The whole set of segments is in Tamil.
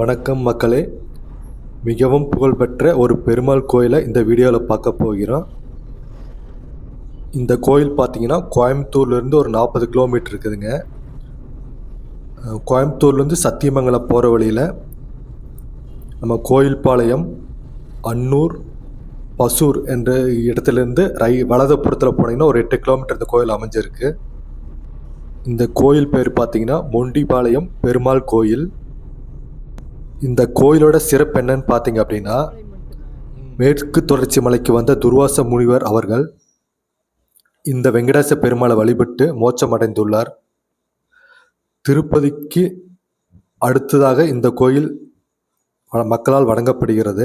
வணக்கம் மக்களே. மிகவும் புகழ்பெற்ற ஒரு பெருமாள் கோயிலை இந்த வீடியோவில் பார்க்க போகிறோம். இந்த கோயில் பார்த்தீங்கன்னா கோயம்புத்தூர்லேருந்து ஒரு நாற்பது கிலோமீட்டர் இருக்குதுங்க. கோயம்புத்தூர்லேருந்து சத்தியமங்கலம் போகிற வழியில் நம்ம கோயில்பாளையம் அன்னூர் பசூர் என்ற இடத்துலேருந்து ரை வலதுபுறத்தில் போனீங்கன்னா ஒரு எட்டு கிலோமீட்டர் இந்த கோயில் அமைஞ்சிருக்கு. இந்த கோயில் பேர் பார்த்தீங்கன்னா மொண்டிபாளையம் பெருமாள் கோயில். இந்த கோயிலோட சிறப்பு என்னன்னு பார்த்தீங்க அப்படின்னா மேற்கு தொடர்ச்சி மலைக்கு வந்த துர்வாச முனிவர் அவர்கள் இந்த வெங்கடேச பெருமாளை வழிபட்டு மோட்சம் அடைந்துள்ளார் திருப்பதிக்கு அடுத்ததாக இந்த கோயில் வ- மக்களால் வணங்கப்படுகிறது.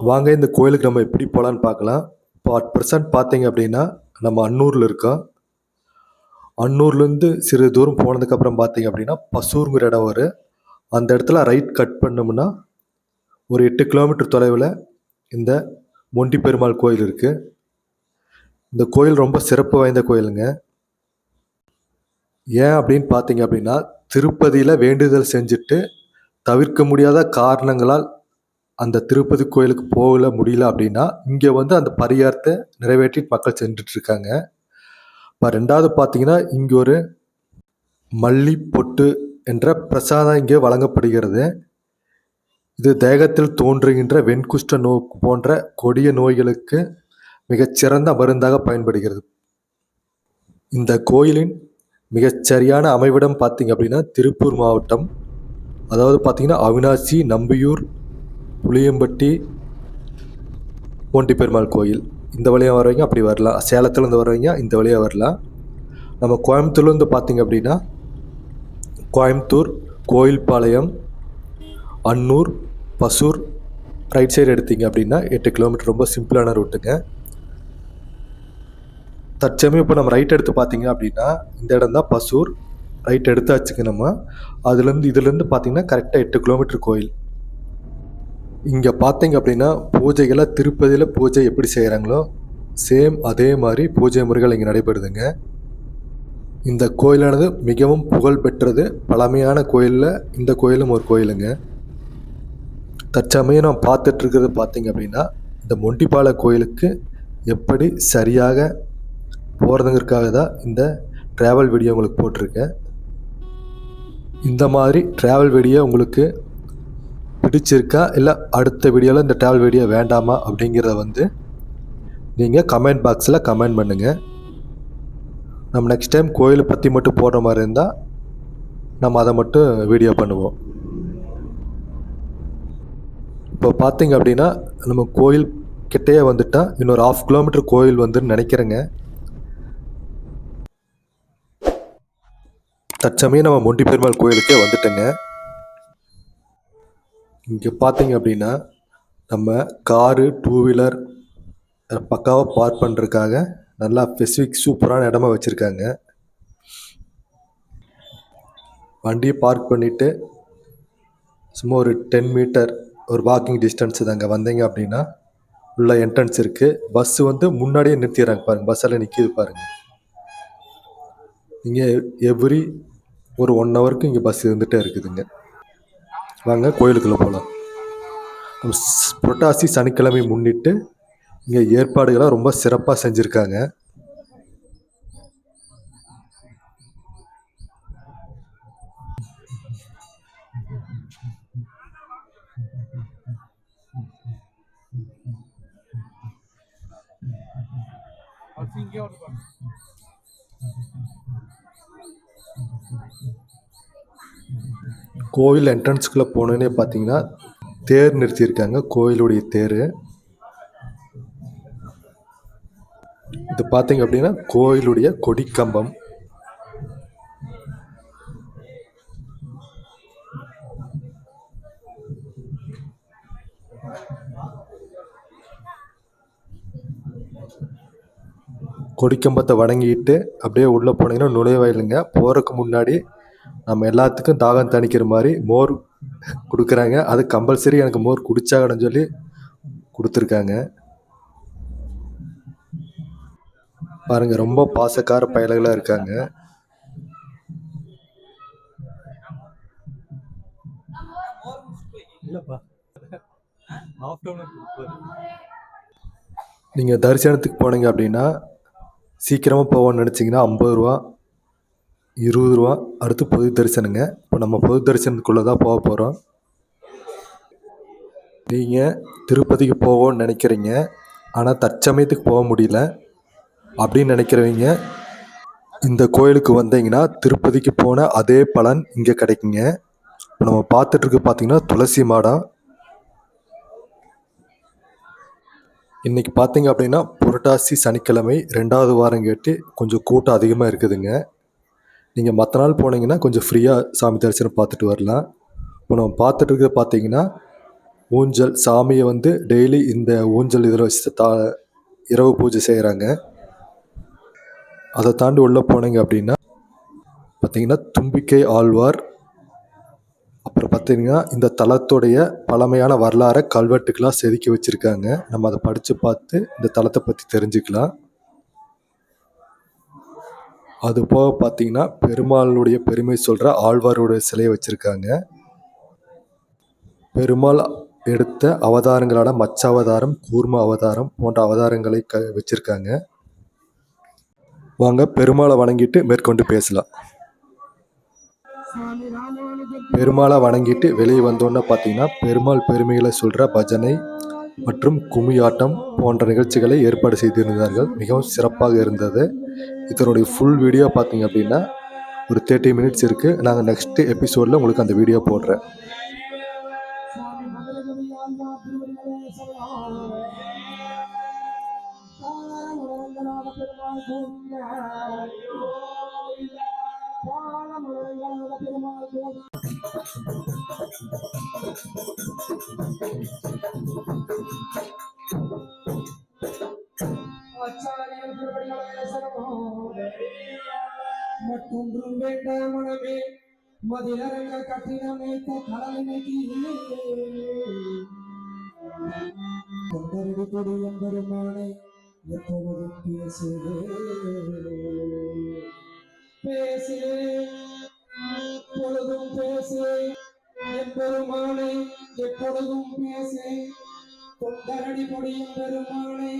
வாங்க இந்த கோயிலுக்கு நம்ம எப்படி போகலான்னு பார்க்கலாம். இப்போ அட் ப்ரெசன்ட் பார்த்தீங்க அப்படின்னா நம்ம அன்னூரில் இருக்கோம். அன்னூர்லேருந்து சிறு தூரம் போனதுக்கப்புறம் பார்த்தீங்க அப்படின்னா பசூருங்கிற இடம் வரும் அந்த இடத்துல ரைட் கட் பண்ணோம்னா ஒரு எட்டு கிலோமீட்டர் தொலைவில் இந்த மொண்டி பெருமாள் கோயில் இருக்குது இந்த கோயில் ரொம்ப சிறப்பு வாய்ந்த கோயிலுங்க. ஏன் அப்படின்னு பார்த்தீங்க அப்படின்னா திருப்பதியில் வேண்டுதல் செஞ்சுட்டு தவிர்க்க முடியாத காரணங்களால் அந்த திருப்பதி கோயிலுக்கு போகல முடியல அப்படின்னா இங்கே வந்து அந்த பரிகாரத்தை நிறைவேற்றி மக்கள் சென்றுட்டு இருக்காங்க. இப்போ ரெண்டாவது பார்த்தீங்கன்னா இங்கே ஒரு மல்லி பொட்டு என்ற பிரசாதம் இங்கே வழங்கப்படுகிறது. இது தேகத்தில் தோன்றுகின்ற வெண்குஷ்ட நோ போன்ற கொடிய நோய்களுக்கு மிகச்சிறந்த மருந்தாக பயன்படுகிறது. இந்த கோயிலின் மிகச்சரியான அமைவிடம் பார்த்திங்க அப்படின்னா திருப்பூர் மாவட்டம். அதாவது பார்த்திங்கன்னா அவினாசி நம்பியூர் புளியம்பட்டி மோண்டி பெருமாள் கோயில். இந்த வழியாக வரவங்க அப்படி வரலாம். சேலத்துலேருந்து வரவங்க இந்த வழியாக வரலாம். நம்ம கோயம்புத்தூர்லேருந்து பார்த்திங்க அப்படின்னா கோயம்புத்தூர் கோயில்பாளையம் அன்னூர் பசூர் ரைட் சைடு எடுத்தீங்க அப்படின்னா எட்டு கிலோமீட்டர் ரொம்ப சிம்பிளான ரூட்டுங்க தற்சமயம் இப்போ நம்ம ரைட் எடுத்து பார்த்தீங்க அப்படின்னா இந்த இடம் தான் பசூர். ரைட் எடுத்தாச்சுங்க நம்ம. அதுலேருந்து இதுலேருந்து பார்த்தீங்கன்னா கரெக்டாக எட்டு கிலோமீட்டர் கோயில். இங்கே பார்த்தீங்க அப்படின்னா பூஜைகளை திருப்பதியில் பூஜை எப்படி செய்கிறாங்களோ சேம் அதே மாதிரி பூஜை முறைகள் இங்கே நடைபெறுதுங்க. இந்த கோயிலானது மிகவும் புகழ் பெற்றது பழமையான கோயிலில் இந்த கோயிலும் ஒரு கோயிலுங்க. தற்சமயம் நான் பார்த்துட்ருக்கிறது பார்த்திங்க பார்த்தீங்க அப்படின்னா இந்த மொண்டிப்பால கோயிலுக்கு எப்படி சரியாக போகிறதுங்கிறதுக்காக தான் இந்த ட்ராவல் வீடியோ உங்களுக்கு போட்டிருக்கேன். இந்த மாதிரி ட்ராவல் வீடியோ உங்களுக்கு பிடிச்சிருக்கா? இல்லை அடுத்த வீடியோவில் இந்த ட்ராவல் வீடியோ வேண்டாமா அப்படிங்கிறத வந்து நீங்கள் கமெண்ட் பாக்ஸில் கமெண்ட் பண்ணுங்கள் நம்ம நெக்ஸ்ட் டைம் கோயிலை பற்றி மட்டும் போடுற மாதிரி இருந்தால் நம்ம அதை மட்டும் வீடியோ பண்ணுவோம். இப்போ பார்த்தீங்க அப்படின்னா நம்ம கோயில் கிட்டேயே வந்துட்டால் இன்னொரு ஆஃப் கிலோமீட்டர் கோயில் வந்துன்னு நினைக்கிறேங்க. தற்சமயம் நம்ம மொண்டி பெருமாள் கோயிலுக்கே வந்துட்டேங்க. இங்கே பார்த்தீங்க அப்படின்னா நம்ம காரு டூ வீலர் பக்காவாக பார்க் பண்ணுறதுக்காக நல்லா ஸ்பெசிஃபிக் சூப்பரான இடமா வச்சுருக்காங்க. வண்டியை பார்க் பண்ணிவிட்டு சும்மா ஒரு டென் மீட்டர் ஒரு வாக்கிங் டிஸ்டன்ஸ் தாங்க. வந்தீங்க அப்படின்னா உள்ள என்ட்ரன்ஸ் இருக்குது பஸ்ஸு வந்து முன்னாடியே நிறுத்திடுறாங்க பாருங்கள் பஸ்ஸெல்லாம் நிற்கிது பாருங்கள் இங்கே எவ்ரி ஒரு ஒன் ஹவருக்கு இங்கே பஸ் இருந்துகிட்டே இருக்குதுங்க. வாங்க கோயிலுக்குள்ளே போகலாம் புரட்டாசி சனிக்கிழமை முன்னிட்டு இங்கே ஏற்பாடுகளை ரொம்ப சிறப்பாக செஞ்சுருக்காங்க. கோயில் என்ட்ரன்ஸ்குள்ளே போனோன்னே பார்த்தீங்கன்னா தேர் நிறுத்தியிருக்காங்க. கோயிலுடைய தேர். பார்த்தீங்க அப்படின்னா கோயிலுடைய கொடிக்கம்பம். கொடிக்கம்பத்தை வணங்கிட்டு அப்படியே உள்ளே போனீங்கன்னா நுழைவாயிலுங்க போகிறதுக்கு முன்னாடி நம்ம எல்லாத்துக்கும் தாகம் தணிக்கிற மாதிரி மோர் கொடுக்குறாங்க. அது கம்பல்சரி எனக்கு மோர் குடிச்சாகணும்னு சொல்லி கொடுத்துருக்காங்க. பாருங்க ரொம்ப பாசக்கார பயல்களாக இருக்காங்க. நீங்கள் தரிசனத்துக்கு போனீங்க அப்படின்னா சீக்கிரமாக போவோம்னு நினச்சிங்கன்னா ஐம்பது ரூபா இருபது ரூபா அடுத்து பொது தரிசனங்க. இப்போ நம்ம பொது தரிசனத்துக்குள்ளே தான் போக போகிறோம் நீங்கள் திருப்பதிக்கு போவோம்னு நினைக்கிறீங்க. ஆனால் தற்சமயத்துக்கு போக முடியல. அப்படின்னு நினைக்கிறவங்க இந்த கோயிலுக்கு வந்தீங்கன்னா திருப்பதிக்கு போன அதே பலன் இங்கே கிடைக்குங்க. இப்போ நம்ம பார்த்துட்ருக்கு பார்த்தீங்கன்னா துளசி மாடம் இன்றைக்கி பார்த்தீங்க அப்படின்னா புரட்டாசி சனிக்கிழமை ரெண்டாவது வாரம் கேட்டு கொஞ்சம் கூட்டம் அதிகமாக இருக்குதுங்க. நீங்கள் மற்ற நாள் போனீங்கன்னா கொஞ்சம் ஃப்ரீயாக சாமி தரிசனம் பார்த்துட்டு வரலாம். இப்போ நம்ம பார்த்துட்டு இருக்கிற பார்த்தீங்கன்னா ஊஞ்சல் சாமியை வந்து டெய்லி இந்த ஊஞ்சல் இதில் வச்சு தா இரவு பூஜை செய்கிறாங்க அதை தாண்டி உள்ளே போனீங்க அப்படின்னா பார்த்தீங்கன்னா தும்பிக்கை ஆழ்வார் அப்புறம் பார்த்தீங்கன்னா இந்த தலத்துடைய பழமையான வரலாறை கல்வெட்டுக்கெலாம் செதுக்கி வச்சுருக்காங்க. நம்ம அதை படித்து பார்த்து இந்த தலத்தை பற்றி தெரிஞ்சுக்கலாம். அது போக பார்த்தீங்கன்னா பெருமாளுடைய பெருமை சொல்கிற ஆழ்வாருடைய சிலையை வச்சுருக்காங்க. பெருமாள் எடுத்த அவதாரங்களான மச்ச அவதாரம் கூர்ம அவதாரம் போன்ற அவதாரங்களை க வச்சுருக்காங்க. வாங்க பெருமாளை வணங்கிட்டு மேற்கொண்டு பேசலாம். பெருமாளை வணங்கிட்டு வெளியே வந்தோன்னே பார்த்தீங்கன்னா பெருமாள் பெருமைகளை சொல்கிற பஜனை மற்றும் கும்மியாட்டம் போன்ற நிகழ்ச்சிகளை ஏற்பாடு செய்திருந்தார்கள். மிகவும் சிறப்பாக இருந்தது. இதனுடைய ஃபுல் வீடியோ பார்த்தீங்க அப்படின்னா ஒரு தேர்ட்டி மினிட்ஸ் இருக்குது நாங்கள் நெக்ஸ்ட் எபிசோடில் உங்களுக்கு அந்த வீடியோ போடுறேன். மற்றொன்றும் வேண்டாம் மனமே மதிலரங்க கட்டிடமைத்த கடலினைக்கு கொண்டரடி கொடி எம்பெருமானை எப்பொழுதும் பேசுவே பேசுவேன் பொழுதும் பேசுவே எம்பெருமானை எப்பொழுதும் பேசு தொண்டரடி பொடியும் பெருமானை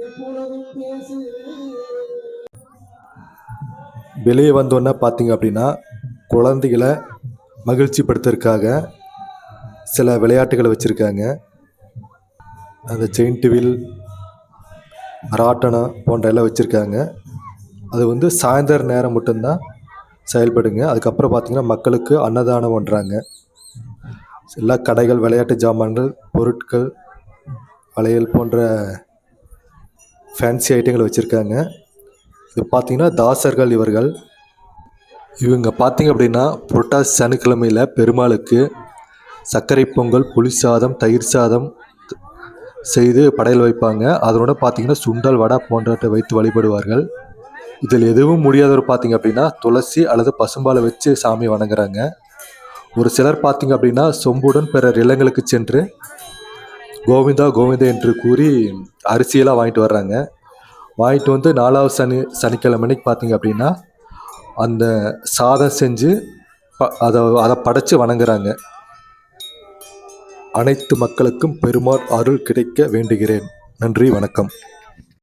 எப்பொழுதும் பேசு வெளியே வந்தோன்னா பார்த்தீங்க அப்படின்னா குழந்தைகளை மகிழ்ச்சிப்படுத்துறதுக்காக சில விளையாட்டுகளை வச்சுருக்காங்க. அந்த செயின்ட் வீல் ராட்டனம் போன்ற எல்லாம் வச்சுருக்காங்க. அது வந்து சாயந்தர நேரம் மட்டும்தான் செயல்படுங்க. அதுக்கப்புறம் பார்த்திங்கன்னா மக்களுக்கு அன்னதானம் பண்ணுறாங்க எல்லா கடைகள் விளையாட்டு ஜாமான்கள் பொருட்கள் வளையல் போன்ற ஃபேன்சி ஐட்டங்களை வச்சுருக்காங்க. இது பார்த்திங்கன்னா தாசர்கள் இவர்கள். இவங்க பார்த்தீங்க அப்படின்னா புரட்டாசி சனிக்கிழமையில் பெருமாளுக்கு சர்க்கரை பொங்கல் புளி சாதம் தயிர் சாதம் செய்து படையல் வைப்பாங்க. அதனோட பார்த்தீங்கன்னா சுண்டல் வடை போன்றவற்றை வைத்து வழிபடுவார்கள். இதில் எதுவும் முடியாதவர் பார்த்தீங்க அப்படின்னா துளசி அல்லது பசும்பாலை வச்சு சாமி வணங்குறாங்க. ஒரு சிலர் பார்த்தீங்க அப்படின்னா சொம்புடன் பிறர் இல்லங்களுக்கு சென்று கோவிந்தா கோவிந்தா என்று கூறி அரிசியெல்லாம் வாங்கிட்டு வர்றாங்க. வாங்கிட்டு வந்து நாலாவது சனி சனிக்கிழமை அன்னைக்கு பார்த்தீங்க அப்படின்னா அந்த சாதம் செஞ்சு ப அதை அதை படைச்சி வணங்குறாங்க. அனைத்து மக்களுக்கும் பெருமாள் அருள் கிடைக்க வேண்டுகிறேன். நன்றி வணக்கம்.